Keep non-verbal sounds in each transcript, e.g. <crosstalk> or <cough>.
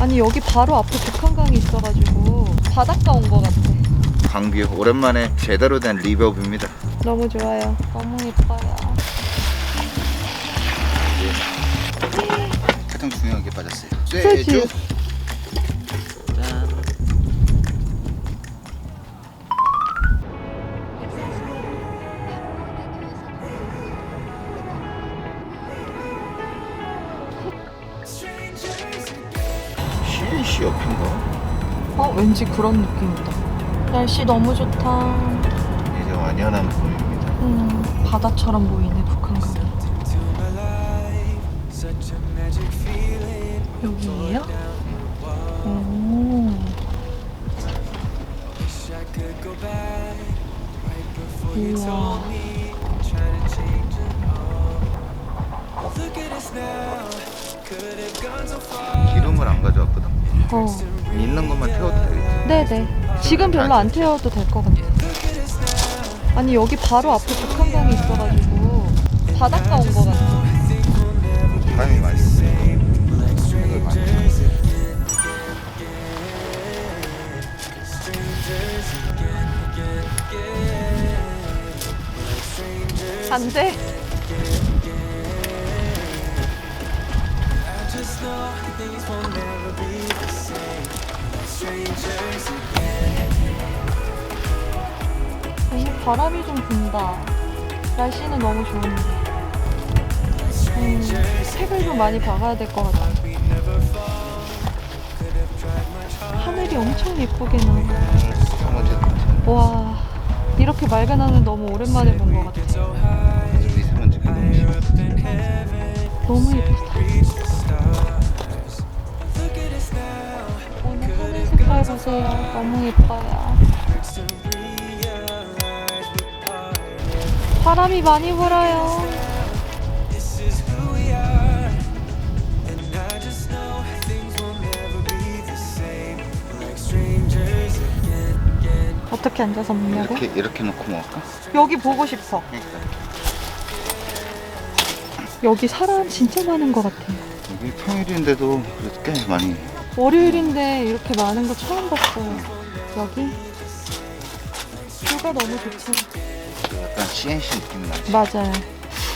아니 여기 바로 앞에 북한강이 있어가지고 바닷가 온 것 같아. 강뷰 오랜만에 제대로 된 리버브입니다. 너무 좋아요. 너무 예뻐요. 가장 중요한 게 빠졌어요. 쇠주. 왠지 그런 느낌이다. 날씨 너무 좋다. 이제 완연한 봄입니다. 음 바다처럼 보이네 북한강이. 여기예요? 오. 우와. 기름을 안 가져왔거든. 어. 있는 것만 태워도 되겠지. 네네. 지금 별로 안 태워도 될 것 같아. 아니 여기 바로 앞에 북한강이 있어가지고 바닷가 온 것 같아. 바람이 맛있어. 색을 많죠. 안 돼. 바람이 좀 분다. 날씨는 너무 좋은데. 음, 색을 좀 많이 박아야 될 것 같아. 하늘이 엄청 예쁘게 나. 사무제 같은 와, 이렇게 맑은 하늘 너무 오랜만에 본 것 같아. 너무 예쁘다. 오늘 하늘 색깔 보세요. 너무 예뻐요. 바람이 많이 불어요. 어떻게 앉아서 먹냐고? 이렇게 이렇게 놓고 먹을까? 여기 보고 싶어. 그러니까 여기 사람 진짜 많은 것 같아. 여기 평일인데도 그래도 꽤 많이 월요일인데 이렇게 많은 거 처음 봤어요. 여기 뷰가 너무 좋죠. 약간 CNC 느낌이 나지. 맞아요.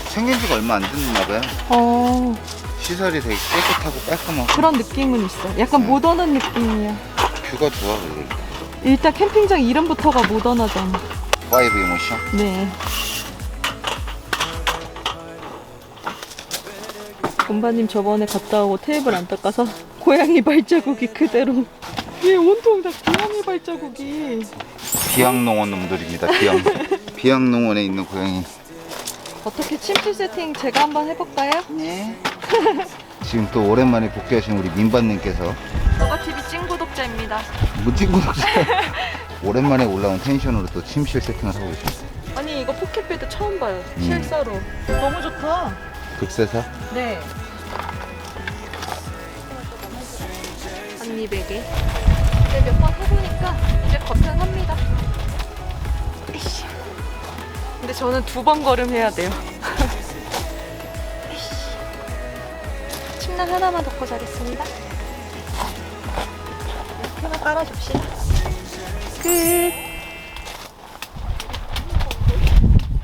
생긴 지가 얼마 안 됐나 봐요. 어 시설이 되게 깨끗하고 깔끔하고 그런 느낌은 있어. 약간 모던한 느낌이야. 뷰가 좋아 그래. 일단 캠핑장 이름부터가 모던하잖아. 와이브 이모션. 네. 본바님 저번에 갔다 오고 테이블 안 닦아서 고양이 발자국이 그대로. 얘 온통 다 고양이 발자국이. 비양 농원 놈들입니다. 비양. <laughs> 비양농원에 있는 고양이. 어떻게 침실 세팅 제가 한번 해볼까요? 네. <laughs> 지금 또 오랜만에 복귀하신 우리 민반님께서 저가TV 찐 구독자입니다. 무진 구독자. <laughs> 오랜만에 올라온 텐션으로 또 침실 세팅을 하고 계십니다. 아니 이거 포켓베드 처음 봐요. 음. 실사로. 너무 좋다. 극세사. 네. 한입 베개. 이제 몇번 해보니까 이제 거뜬합니다. 이씨. 근데 저는 두 번 걸음해야 돼요. <laughs> 침낭 하나만 덮고 자겠습니다. 이렇게만 깔아줍시다. 끝.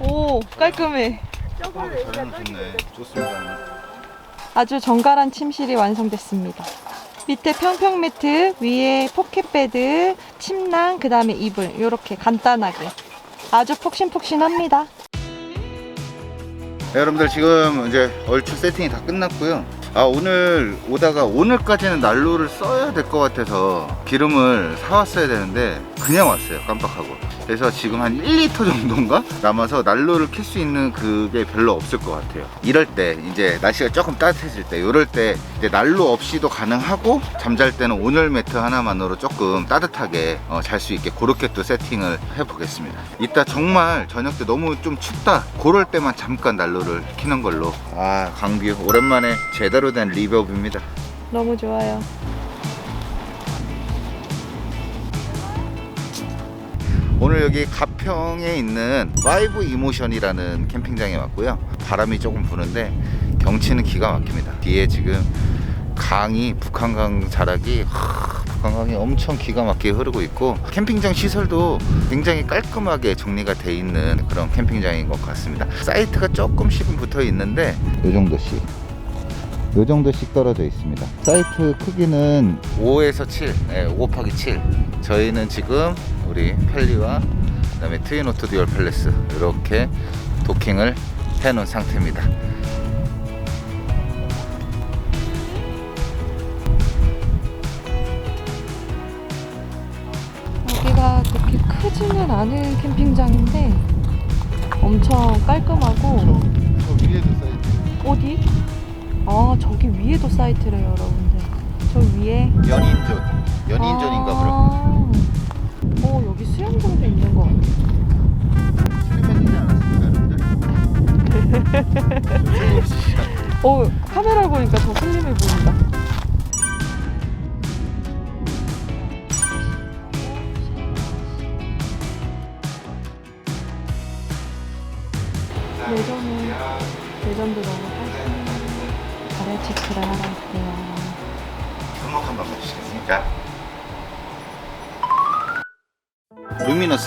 오 깔끔해. 저는 좋네. 좋습니다. 아주 정갈한 침실이 완성됐습니다. 밑에 평평 매트, 위에 포켓 베드, 침낭, 그 다음에 이불 이렇게 간단하게 아주 폭신폭신합니다. 네, 여러분들 지금 이제 얼추 세팅이 다 끝났고요. 아 오늘 오다가 오늘까지는 난로를 써야 될 것 같아서 기름을 사왔어야 되는데 그냥 왔어요 깜빡하고. 그래서 지금 한 1리터 정도인가? 남아서 난로를 켤 수 있는 그게 별로 없을 것 같아요. 이럴 때 이제 날씨가 조금 따뜻해질 때 이럴 때 이제 난로 없이도 가능하고 잠잘 때는 온열 매트 하나만으로 조금 따뜻하게 어, 잘 수 있게 그렇게 또 세팅을 해 보겠습니다. 이따 정말 저녁 때 너무 좀 춥다. 그럴 때만 잠깐 난로를 켜는 걸로. 아 강뷰. 오랜만에 제대로 된 리버브입니다. 너무 좋아요. 오늘 여기 가평에 있는 라이브 이모션이라는 캠핑장에 왔고요 바람이 조금 부는데 경치는 기가 막힙니다 뒤에 지금 강이 북한강 자락이 하, 북한강이 엄청 기가 막히게 흐르고 있고 캠핑장 시설도 굉장히 깔끔하게 정리가 돼 있는 그런 캠핑장인 것 같습니다. 사이트가 조금씩은 붙어 있는데 이 정도씩 요 정도씩 떨어져 있습니다. 사이트 크기는 5에서 7, 네, 5 곱하기 7. 저희는 지금 우리 펠리와 그다음에 트윈오토 듀얼 팰레스 이렇게 도킹을 해놓은 상태입니다. 여기가 그렇게 크지는 않은 캠핑장인데 엄청 깔끔하고 저 위에도 사이트. 어디? 아 저기 위에도 사이트래요 여러분들 저 위에 연인전, 연인전인가 그런. 아. 어 여기 수영장도 있는 것 같아 수리해지지 않았습니까, 여러분들? <laughs> 어 카메라 보니까 더 슬림해 보인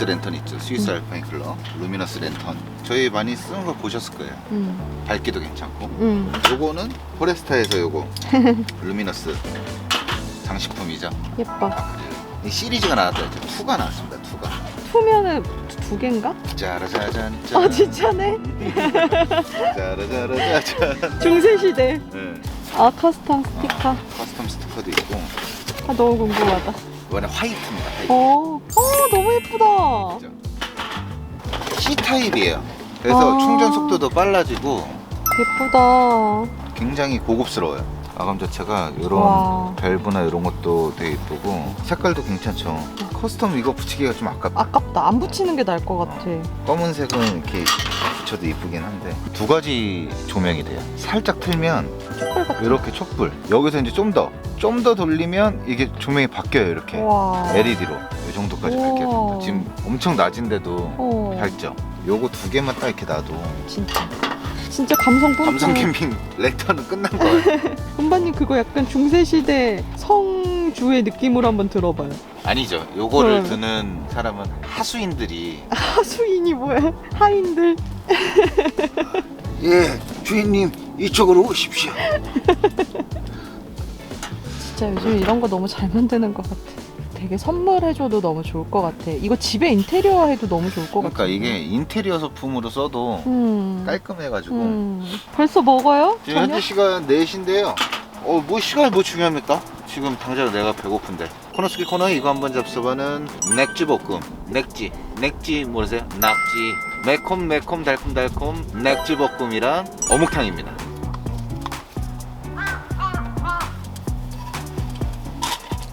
루미너스 랜턴 있죠. 스위스 알파인 클럽 루미너스 랜턴. 저희 많이 쓰는 거 보셨을 거예요. 응, 밝기도 괜찮고. 응. 요거는 포레스타에서 요거 <laughs> 루미너스 장식품이죠. 예뻐. 이 시리즈가 나왔더니 2가 나왔습니다 2가. 투면은 두, 두 개인가? 짜라자잔 아 진짜네? <laughs> 짜라자라자잔. 중세 시대. 네. 아 커스텀 스티커. 커스텀 스티커도 있고. 아 너무 궁금하다. 이번에 화이트입니다 화이트. 어, 어 너무 예쁘다. C타입이에요. 그래서 아. 충전 속도도 빨라지고 예쁘다. 굉장히 고급스러워요 마감 자체가 이런 와. 밸브나 이런 것도 되게 이쁘고 색깔도 괜찮죠. 커스텀 이거 붙이기가 좀 아깝다. 아깝다. 안 붙이는 게 나을 것 같아. 검은색은 이렇게 붙여도 이쁘긴 한데 두 가지 조명이 돼요. 살짝 틀면 색깔 같아 이렇게 촛불. 여기서 이제 좀 더 좀 더 돌리면 이게 조명이 바뀌어요 이렇게. 와. LED로. 이 정도까지 우와. 밝게 됩니다 지금 엄청 낮은데도 어, 밝죠? 요거 두 개만 딱 이렇게 놔도 진짜 진짜 감성 뿜뿜 감성 캠핑 랜턴은 끝난 거예요? <laughs> 금반님 그거 약간 중세시대 성주의 느낌으로 한번 들어봐요. 아니죠. 요거를 네. 드는 사람은 하수인들이. <laughs> 하수인이 뭐야? 하인들? <laughs> 예 주인님 이쪽으로 오십시오. 진짜 요즘 이런 거 너무 잘 만드는 것 같아 되게 선물해줘도 너무 좋을 것 같아 이거 집에 인테리어 해도 너무 좋을 것 같아 그러니까 이게 인테리어 소품으로 써도 음. 깔끔해가지고 음. 벌써 먹어요? 지금 현재? 시간 4시인데요 어 뭐 시간이 뭐 중요합니까? 지금 당장 내가 배고픈데 코너스키 코너 이거 한번 잡숴봐는 맥주 볶음 맥지 맥지 모르세요? 낙지 매콤 매콤 달콤 달콤 맥주 볶음이랑 어묵탕입니다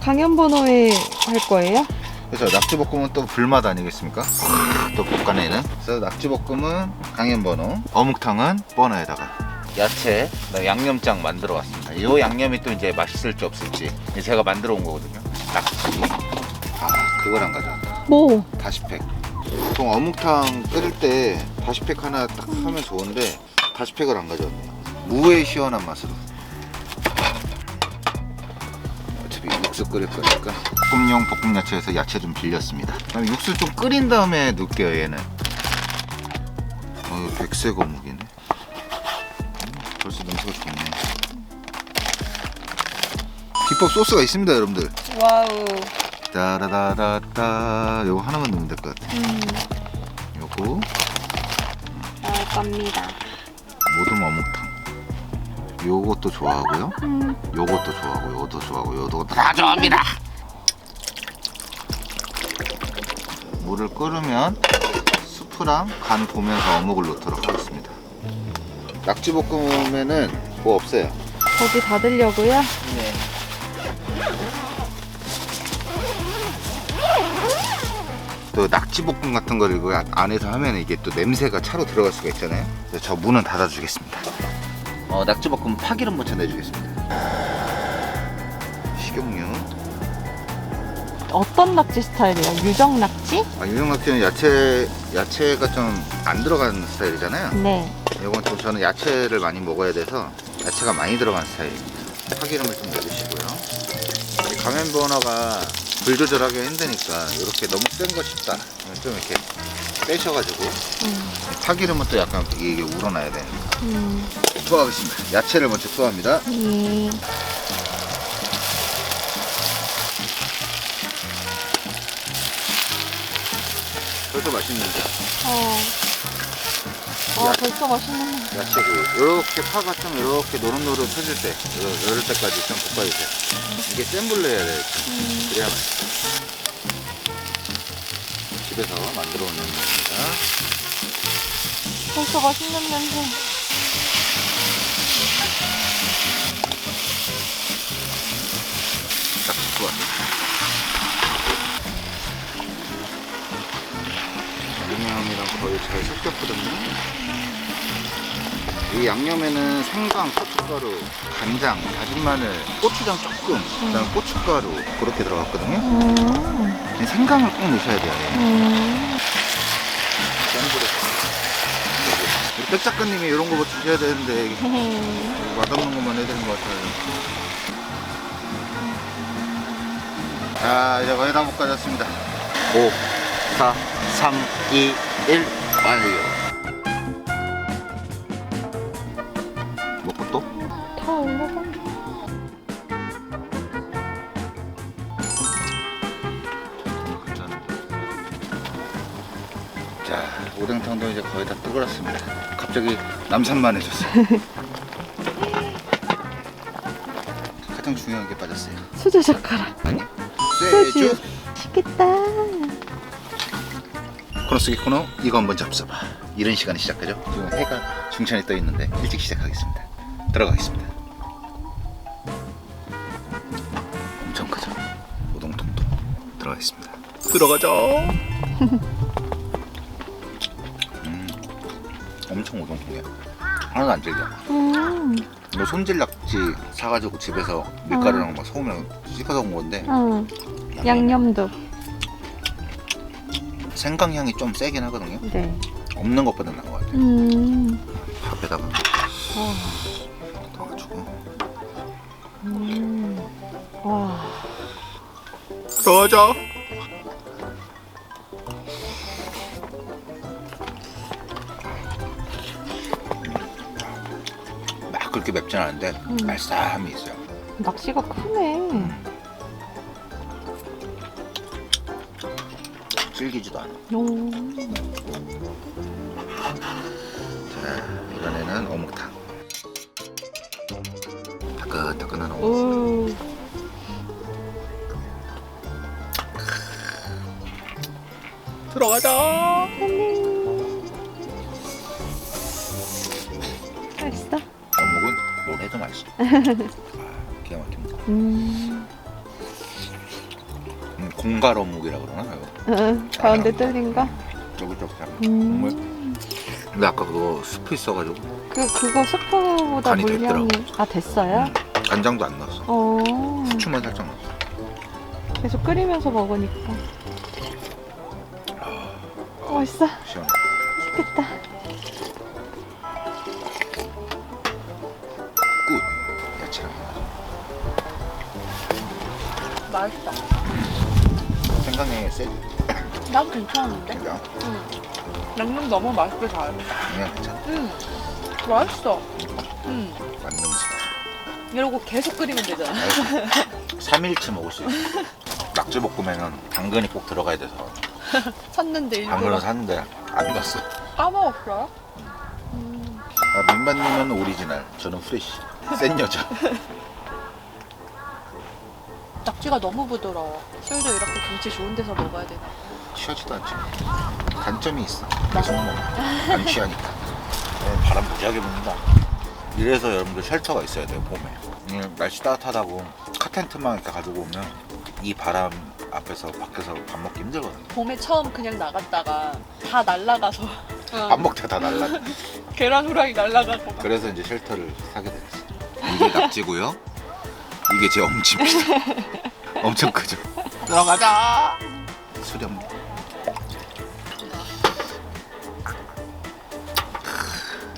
강연 번호에 할 거예요? 그래서 낙지볶음은 또 불맛 아니겠습니까? 또 볶아내는. 그래서 낙지볶음은 강연번호, 어묵탕은 버너에다가 야채, 그다음에 양념장 만들어 왔습니다. 이 양념이 또 이제 맛있을지 없을지 제가 만들어 온 거거든요. 낙지. 아 그걸 안 가져왔다. 뭐? 다시팩. 보통 어묵탕 끓일 때 다시팩 하나 딱 하면 좋은데 다시팩을 안 가져왔네요. 무의 시원한 맛으로. 육수 끓일 거니까 볶음용 볶음 야채에서 야채 좀 빌렸습니다. 그다음에 육수 좀 끓인 다음에 넣을게요 얘는. 어, 백색 어묵이네. 음, 벌써 냄새가 좋네. 비법 소스가 있습니다, 여러분들. 와우. 따라다다따 요거 하나만 넣으면 될 것 같아. 음, 요거 나올 겁니다. 모둠 어묵탕. 요것도 좋아하고요. 음, 요것도 좋아하고 요것도 좋아하고 요것도 다 좋아합니다. 물을 끓으면 수프랑 간 보면서 어묵을 넣도록 하겠습니다. 낙지볶음에는 뭐 없어요. 거기 닫으려고요? 네. 또 낙지볶음 같은 거를 안에서 하면 이게 또 냄새가 차로 들어갈 수가 있잖아요. 그래서 저 문은 닫아주겠습니다. 어, 낙지볶음 파기름 먼저 내주겠습니다. 식용유. 어떤 낙지 스타일이에요? 유정 낙지? 아, 유령 낙지는 야채 야채가 좀 안 들어가는 스타일이잖아요. 네. 이건 좀 저는 야채를 많이 먹어야 돼서 야채가 많이 들어간 스타일입니다. 파기름을 좀 내주시고요. 이 가면 버너가 불 조절하기 힘드니까 이렇게 너무 센 거 싶다. 그러면 좀 이렇게 빼셔가지고 음. 파기름은 또 약간 이게 우러나야 되니까. 음. 투하하겠습니다. 야채를 먼저 투하합니다. 예. 벌써 맛있는데. 어. 아, 벌써 맛있는. 야채고 이렇게 파가 좀 이렇게 노릇노릇해질 때 이럴, 이럴 때까지 좀 볶아주세요. 이게 센 불로 해야 돼. 음. 그래야 맛있어. 집에서 만들어 놓는 겁니다. 벌써 맛있는 냄새. 딱 좋아. 양념이랑 거의 잘 섞였거든요. 이 양념에는 생강, 고춧가루, 간장, 다진 마늘, 고추장 조금, 그다음 고춧가루 그렇게 들어갔거든요. 음. 이 생강을 꼭 넣으셔야 돼요. 음. 우리 백 작가님이 이런 거뭐 주셔야 되는데 음. <laughs> 맛없는 것만 해드린 것 같아요. 자, 이제 거의 다 볶아졌습니다. 5, 4, 3, 2, 1, 완료. 먹고 또? 다 올려봐. 자, 오뎅탕도 이제 거의 다 뜨거웠습니다. 갑자기 남산만해졌어요. <laughs> 가장 중요한 게 빠졌어요. 수제 젓가락. 아니, 쇠주. 맛있겠다. 코너 속의 코너 이거 한번 잡숴봐. 이런 시간이 시작하죠? 지금 해가 중천에 떠 있는데 일찍 시작하겠습니다. 들어가겠습니다. 엄청 크죠? 오동통통. 들어가겠습니다. 들어가자 <laughs> 음, 엄청 오동통이야. 하나도 안 질겨. 음. 이거 손질 낙지 사가지고 집에서 밀가루랑 막 소금이랑 씻어서 온 건데 음. 양념도. 생강 향이 좀 세긴 하거든요 네. 없는 것보다 나은 것 같아요 음. 밥에다가 와. 넣어가지고 음. 와. 들어가자. 막 그렇게 맵진 않은데 음. 알싸함이 있어요. 낚시가 크네. 질기지도 않아. 오. 자, 이번에는 어묵탕. 따끈따끈한 어묵. 오. 들어가자. 맛있어? 어묵은 뭘 해도 맛있어. <laughs> 아, 기가 막힙니다. 음. 음, 공갈 어묵이라 그러나? 응, 가운데 뚫린 거? 쫄깃쫄깃한 음. 국물. 근데 아까 그거 스프 있어가지고 그, 그거 스프보다 간이 물량이. 됐더라고. 아, 됐어요? 음, 간장도 안 넣었어. 어. 후추만 살짝 넣었어. 계속 끓이면서 먹으니까. 어, 맛있어. 시원해. 맛있겠다. 굿. 야채랑 맛있다. 생강에 세지. 난 괜찮은데? 그냥 응. 양념 너무 맛있게 잘. 그냥 괜찮아. 응. 맛있어. 응. 맞는 지 이러고 계속 끓이면 되잖아. 3일치 먹을 수 있어. 낙지 볶음에는 당근이 꼭 들어가야 돼서 <laughs> 샀는데 당근을 일부러 샀는데 안 넣었어. 까먹었어요? 아, 민바님은 오리지널, 저는 프레쉬. 센 여자. <laughs> 낙지가 너무 부드러워. 술도 이렇게 김치 좋은 데서 먹어야 되나? 취하지도 않지. 단점이 있어. 계속 먹어. 안 취하니까. 네, 바람 무지하게 분다. 이래서 여러분들 쉘터가 있어야 돼요, 봄에. 음, 날씨 따뜻하다고 카텐트만 이렇게 가지고 오면 이 바람 앞에서 밖에서 밥 먹기 힘들거든요. 봄에 처음 그냥 나갔다가 다 날라가서 <laughs> 밥 먹다가 다 날라. <laughs> 계란 후라이 날라가고 그래서 이제 쉘터를 사게 됐어요. 이게 낙지고요. 이게 제 엄지입니다. <laughs> 엄청 크죠. 들어가자. 수렴.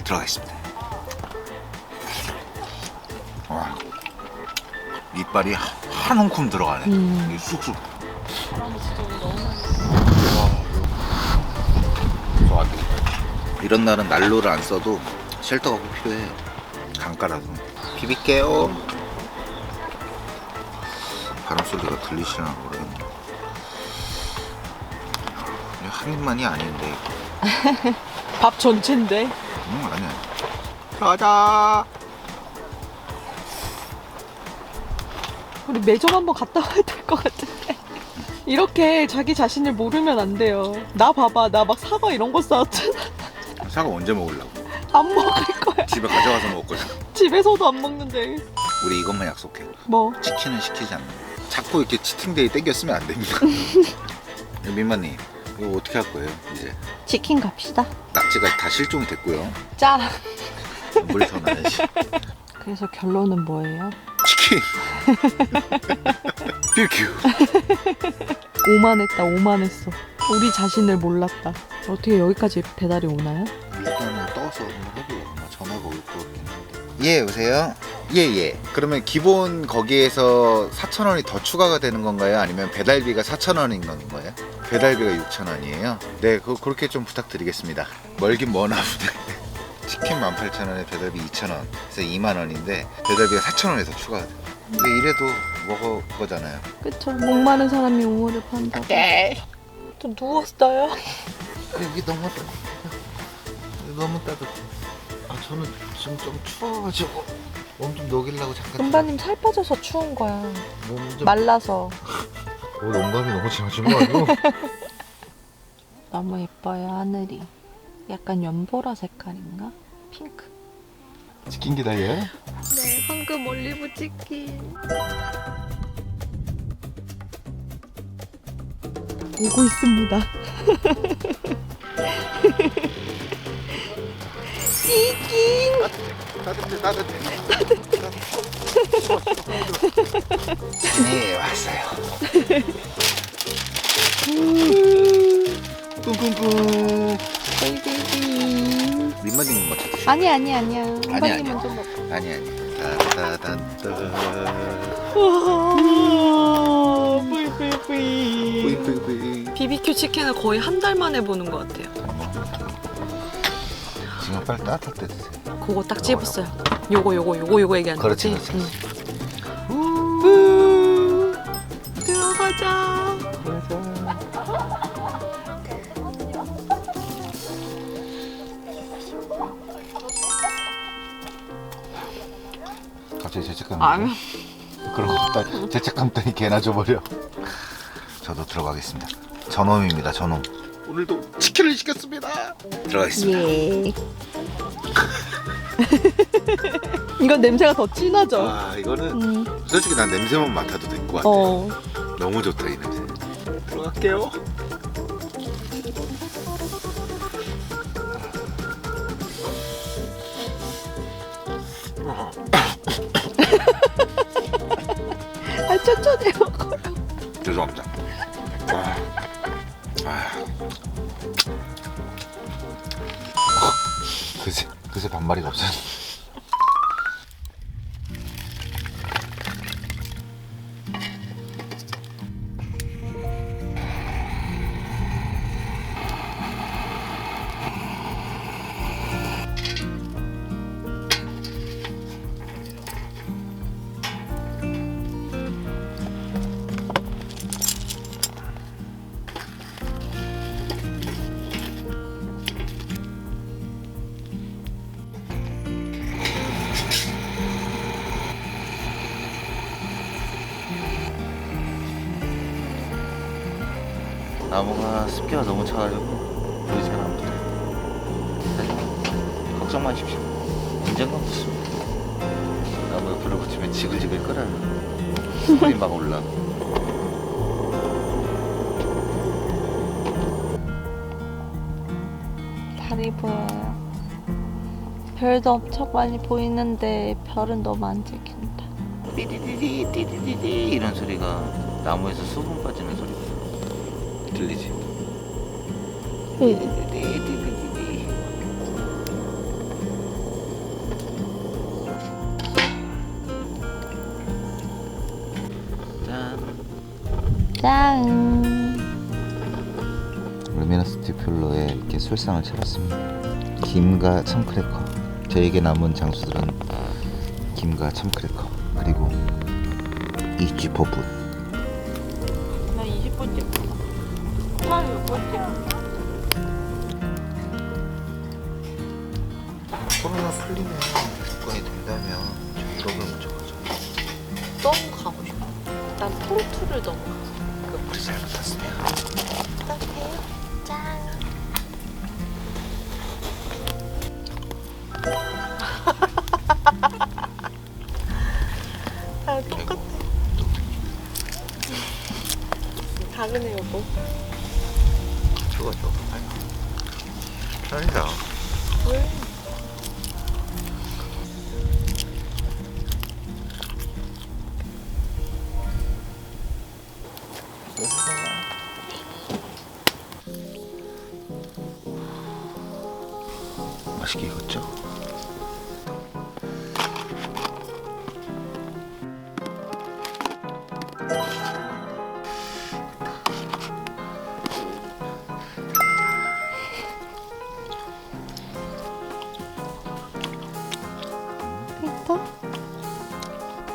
들어가겠습니다. 와, 이빨이 한 움큼 들어가네. 음. 쑥쑥. 와. 이런 날은 난로를 안 써도 쉘터가 꼭 필요해. 강가라서. 비빌게요. 바람 소리가 들리시나 모르겠네. 이한 입만이 아닌데. <laughs> 밥 전체인데 응, 아니야. 가자. 우리 매점 한번 갔다 와야 될 것 같은데 이렇게 자기 자신을 모르면 안 돼요 나 봐봐 나 막 사과 이런 거 싸왔잖아 사과 언제 먹으려고? 안 먹을 거야 집에 가져가서 먹을 거잖아. 집에서도 안 먹는데 우리 이것만 약속해. 뭐 치킨은 시키지 않는다. 자꾸 이렇게 치팅데이 땡겼으면 안 됩니다. <laughs> 민마님, 이거 어떻게 할 거예요? 이제 치킨 갑시다 낙지가 다 실종이 됐고요. 짜 물 더 넣어야지. 그래서 결론은 뭐예요? 치킨. <laughs> 뷰큐. 오만했다 오만했어 우리 자신을 몰랐다 어떻게 여기까지 배달이 오나요? 일단은 떠서 해보려고 뭐 전화가 올 것 같긴 한데. 예, 여보세요? 예, 예. 그러면 기본 거기에서 4,000원이 더 추가가 되는 건가요? 아니면 배달비가 4,000원인 건가요? 배달비가 6,000원이에요? 네, 그, 그렇게 좀 부탁드리겠습니다. 멀긴 머나 보네. <laughs> 치킨 18,000원에 배달비 2,000원. 그래서 2만원인데 배달비가 4,000원이 더 추가가 돼요. 근데 이래도 먹을 거잖아요. 그쵸 목마른 사람이 우물을 판다고 네. 또 누웠어요 여기 너무 따뜻해. 너무 따뜻해. 아, 저는 지금 좀 추워가지고 몸 좀 녹이려고 잠깐. 금바님 살 빠져서 추운 거야 몸 좀. 말라서 오, 농담이 너무 심하신 거 아니야? <laughs> 너무 예뻐요 하늘이 약간 연보라 색깔인가? 핑크 치킨 기다려요? 네 황금 올리브 치킨 오고 있습니다 <laughs> 치킨 따뜻해, 따뜻해. 네, 왔어요. 꿍꿍꿍. 베이베이비 민마님 먼저 드세요. 아니 아니 아니야 아니, 아니야. 먼저 먹어 아니, 아니. 따따단따. 우와 뿌이뿌이뿌이 뿌이뿌이뿌이. BBQ 치킨을 거의 한 달 만에 보는 것 같아요 지금 빨리 따뜻할 때 드세요. 그거 딱 집었어요 요거 요거 요거 요거 얘기하는 그렇지, 거지? 그렇지. 응. 우. 들어가자 갑자기 죄책감. 아유 그런 거 없다. 죄책감 때문에 개나 줘버려. 저도 들어가겠습니다. 저놈입니다, 저놈. 오늘도 치킨을 시켰습니다. 들어가겠습니다. 예 <laughs> 이건 냄새가 더 진하죠? 와, 이거는 음. 솔직히 난 냄새만 맡아도 될 것 같아. 어 너무 좋다 이 냄새. 들어갈게요. 그새 반말이가 없어. 나 마십시오. 언젠가 붙습니다. 나무에 불을 붙이면 지글지글 끓어요. 불이 막 올라. 달이 보여요 별도 엄청 많이 보이는데 별은 너무 안 찍힌다 띠디디디 띠디디디 이런 소리가 나무에서 수분 빠지는 소리가 들리지? 띠 술상을 차렸습니다. 김과 참크래커. 저에게 남은 장수들은 김과 참크래커 그리고 이 쥐퍼붓. 나 20번 찍었어. 한 6번 찍었어. 코로나 풀리면 조건이 된다면 저 유럽을 먼저 가죠. 너무 가고 싶어. 난 포르투를 너무 가고 그 우리 잘 붙었으면.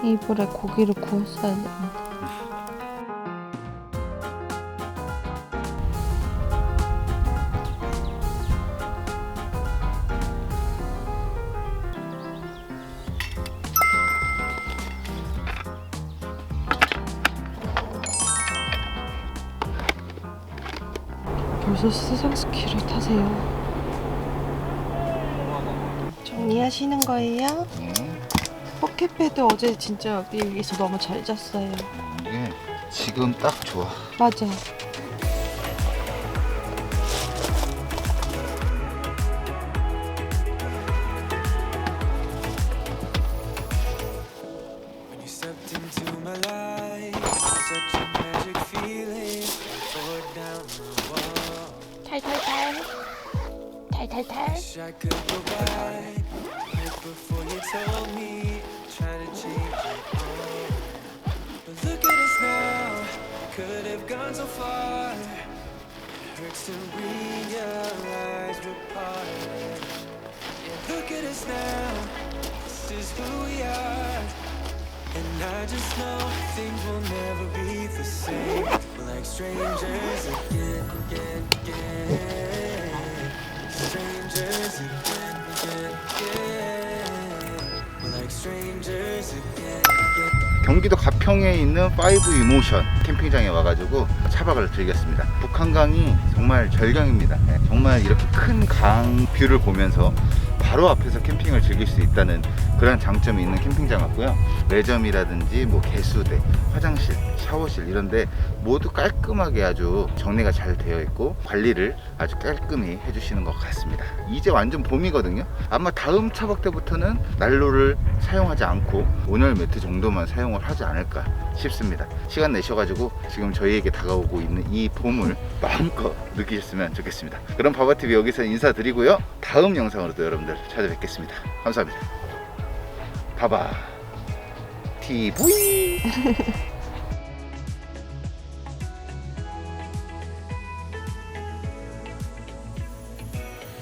이불에 고기를 구웠어야 되는데. 벌써 수상 스키를 타세요. 정리하시는 거예요? 응. 포켓패드 어제 진짜 여기서 너무 잘 잤어요. 이게 지금 딱 좋아. 맞아. 탈탈탈. 탈탈탈. Before you told me, trying to change it all. But look at us now, could have gone so far. It hurts to realize we're parted. Yeah, look at us now, this is who we are. And I just know things will never be the same. We're like strangers again, again, again. Strangers again, again, again. 경기도 가평에 있는 파이브 이모션 캠핑장에 와가지고 차박을 즐겼습니다. 북한강이 정말 절경입니다. 네, 정말 이렇게 큰 강 뷰를 보면서 바로 앞에서 캠핑을 즐길 수 있다는 그런 장점이 있는 캠핑장 같고요. 매점이라든지 뭐 개수대, 화장실, 샤워실 이런데 모두 깔끔하게 아주 정리가 잘 되어 있고 관리를 아주 깔끔히 해주시는 것 같습니다. 이제 완전 봄이거든요. 아마 다음 차박 때부터는 난로를 사용하지 않고 온열 매트 정도만 사용을 하지 않을까 싶습니다. 시간 내셔가지고 지금 저희에게 다가오고 있는 이 봄을 마음껏 느끼셨으면 좋겠습니다. 그럼 바바TV 여기서 인사드리고요. 다음 영상으로도 여러분들 찾아뵙겠습니다. 감사합니다. 바바 TV <laughs>